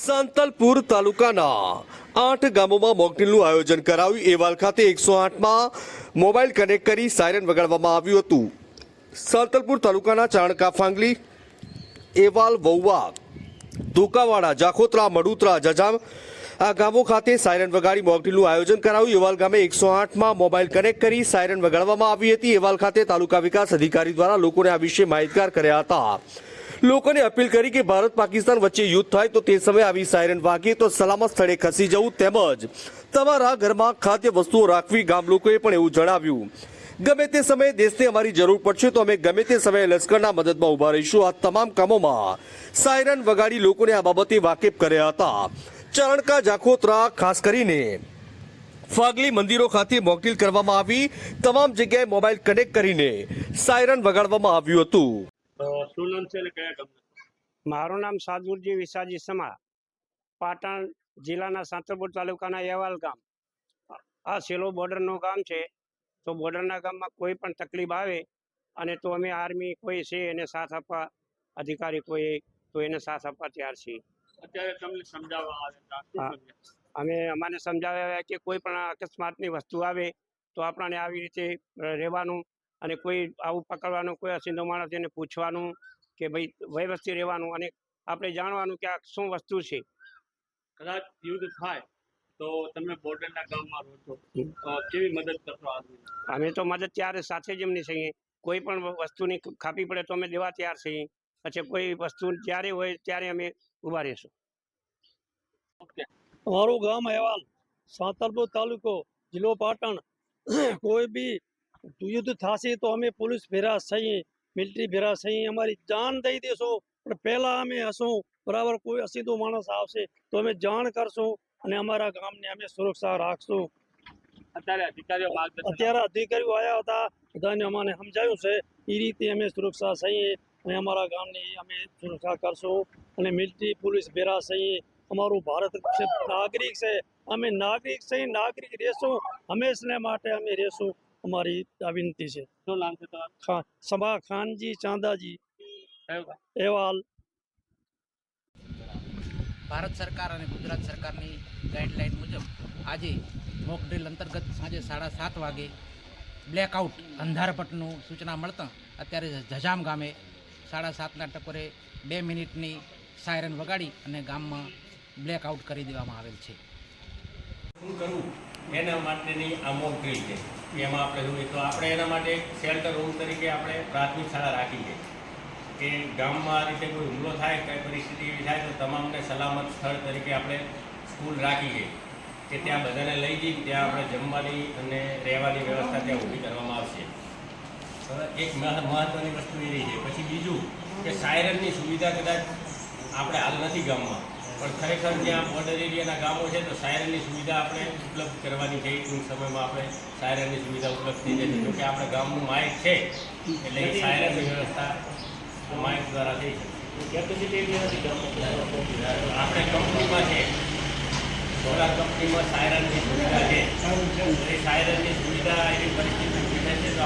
સાંતલપુર તાલુકાના આઠ ગામોમાં મોકડ્રીલનું આયોજન કરાયું એવાલ ખાતે એકસો આઠમાં મોબાઈલ કનેક્ટ કરી સાયરન વગાડવામાં આવ્યું હતું. સાંતલપુર તાલુકાના ચાણકા ફાંગલી, એવાલ વૌવા, ધોકાવાડા, જાખોત્રા, મડુતરા, જજામ આ ગામો ખાતે સાયરન વગાડી મોકડ્રીલનું આયોજન કરાયું. એવાલ ગામે એકસો આઠમાં મોબાઈલ કનેક્ટ કરી સાયરન વગાડવામાં આવી હતી. એવાલ ખાતે તાલુકા વિકાસ અધિકારી દ્વારા લોકોને આ વિશે માહિતગાર કર્યા હતા. લોકોને અપીલ કરી કે ભારત પાકિસ્તાન વચ્ચે યુદ્ધ થાય તો તે સમયે આવી સાયરન વાગે તો સલામત સ્થળે ખસી જવું તેમજ તમારા ઘરમાં ખાદ્ય વસ્તુઓ રાખવી ગામ લોકોએ પણ એવું જણાવ્યું. ગમે તે સમયે દેશને અમારી જરૂર પડશે તો અમે ગમે તે સમયે લશ્કરના મદદમાં ઊભા રહીશું. આ તમામ કામોમાં સાયરન વગાડી લોકોને આ બાબતે વાકેફ કર્યા હતા. ચરણકા જાખોત્રા ખાસ કરીને ફાગલી મંદિરો ખાતે મોકડ્રીલ કરવામાં આવી તમામ જગ્યાએ મોબાઈલ કનેક્ટ કરીને સાયરન વગાડવામાં આવ્યું હતું. શું નામ છે અને કયા ગામના? મારું નામ સાદુરજી વિસાજી સમા પાટણ જિલ્લાના સાંતરપુર તાલુકાના યવાલ ગામ. આ સેલો બોર્ડરનું ગામ છે તો બોર્ડરના ગામમાં કોઈ પણ તકલીફ આવે અને તો અમે આર્મી કોઈ છે એને સાથ આપવા અધિકારી કોઈ તો એને સાથ આપવા તૈયાર છીએ. અત્યારે તમને સમજાવવા આવે તો આ શું હા. અમે અમાને સમજાવ્યા કે કોઈ પણ અકસ્માતની વસ્તુ આવે તો આપણને આવી રીતે રહેવાનું અને કોઈ આવું પકડવાનું કોઈ અસિંધો માણસ એને પૂછવાનું કે ભાઈ વ્યવસ્થિત રહેવાનું અને આપણે જાણવાનું કે આ શું વસ્તુ છે. કદાચ યુદ્ધ થાય તો તમે બોર્ડરના ગામમાં રહો છો કેવી મદદ કરશો અમે તો મદદ ત્યારે સાથે જ એમની છીએ. કોઈ પણ વસ્તુની ખાપી પડે તો અમે દેવા તૈયાર છીએ. પછી કોઈ વસ્તુ જ્યારે હોય ત્યારે અમે ઊભા રહીશું. અમારું ગામ અહેવાલ સાંતલપુર તાલુકો જિલ્લો પાટણ. કોઈ બી યુદ્ધ થશે તો અમે પોલીસ ભેરા છીએ મિલિટરી ભેરા છીએ અમારી જાન દઈ દેશો. પણ પહેલાં અમે હશું બરાબર કોઈ અસીધો માણસ આવશે તો અમે જાણ કરશું અને અમારા ગામને અમે સુરક્ષા રાખશું. અત્યારે અધિકારીઓ અત્યારે અધિકારીઓ આવ્યા હતા બધાને અમાને સમજાયું છે એ રીતે અમે સુરક્ષા છીએ અને અમારા ગામની અમે સુરક્ષા કરશું અને મિલિટરી પોલીસ ભેરા છીએ અમારું ભારત નાગરિક છે. અમે નાગરિક છીએ નાગરિક રહેશું. હંમેશને માટે અમે રહેશું. અમારી આ વિનંતી છે. શું નામ છે તમારું? સભા ખાનજી ચાંદાજી. અહેવાલ. ભારત સરકાર અને ગુજરાત સરકારની ગાઈડલાઈન મુજબ આજે મોક ડ્રિલ અંતર્ગત સાંજે સાડા સાત વાગે બ્લેકઆઉટ અંધારપટનું સૂચના મળતા અત્યારે જજામ ગામે સાડા સાતના ટકોરે બે મિનિટની સાયરન વગાડી અને ગામમાં બ્લેકઆઉટ કરી દેવામાં આવેલ છે. શું કરવું? એના માટેની આ મોક ડ્રીલ છે? એમાં આપણે જોઈએ તો આપણે એના માટે શેલ્ટર રૂમ તરીકે આપણે પ્રાથમિક શાળા રાખી છે. કે ગામમાં આ રીતે કોઈ હુમલો થાય, કઈ પરિસ્થિતિ એવી થાય, તો તમામને સલામત સ્થળ તરીકે આપણે સ્કૂલ રાખી છે. કે ત્યાં બધાને લઈ જઈ ત્યાં આપણે જમવાની અને રહેવાની વ્યવસ્થા ત્યાં ઊભી કરવામાં આવશે. એક મહ- મહત્ત્વની વસ્તુ એ રહી છે. પછી બીજું કે સાયરનની સુવિધા કદાચ આપણે હાલ નથી ગામમાં. પણ ખરેખર જ્યાં બોર્ડર એરિયાના ગામો છે તો સાયરનની સુવિધા આપણે ઉપલબ્ધ કરવાની છે. ટૂંક સમયમાં આપણે સાયરનની સુવિધા ઉપલબ્ધ થઈ જશે. જોકે આપણે ગામનું માઇક છે એટલે એ સાયરનની વ્યવસ્થા માઇક દ્વારા થઈ ગામમાં? આપણે કંપનીમાં છે. સોલાર કંપનીમાં સાયરનની સુવિધા છે. એ સાયરનની સુવિધા એવી પરિસ્થિતિ છે તો